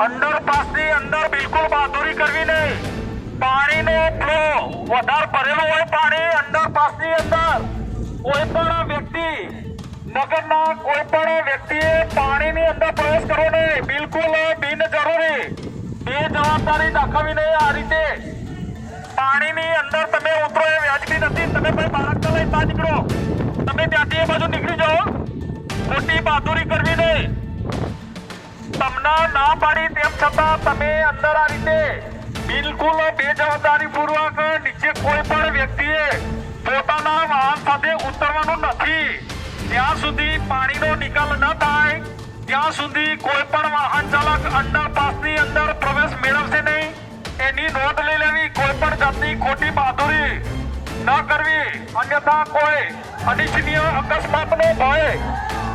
અંડરપાસની અંદર બિલકુલ બહાદુરી કરવી નહીં. પાણીનો ફ્લો વધારે ભરેલું હોય પાણી અંડરપાસની અંદર. કોઈ પણ વ્યક્તિ, નગરના કોઈ પણ વ્યક્તિએ પાણીની અંદર પ્રવેશ કરવો નહીં. બિલકુલ બિનજરૂરી. બે જવાબદારી દાખવવી નહીં આ રીતે. પાણીની અંદર તમે ઉતરો એ વ્યાજબી નથી. તમે ભાઈ બાળકને લઈ બહાર નીકળો. તમે ત્યાંથી એ બાજુ નીકળી જાઓ. તમને ના પાડી તેમ છતાં તમે અંદર આ રીતે બિલકુલ બેજવાબદારી પૂર્વક નીચે કોઈ પણ વ્યક્તિએ પોતાના વાહન સાથે ઉતરવાનું નથી. જ્યાં સુધી પાણીનો નિકાલ ન થાય. ત્યાં સુધી કોઈ પણ વાહન ચાલક અંડરપાસની અંદર પ્રવેશ મેળવશે નહીં. એની નોંધ લઈ લેવી, કોઈ પણ જાતની ખોટી બહાદુરી ન કરવી. અન્યથા કોઈ અનિચ્છનીય અકસ્માતનો ભય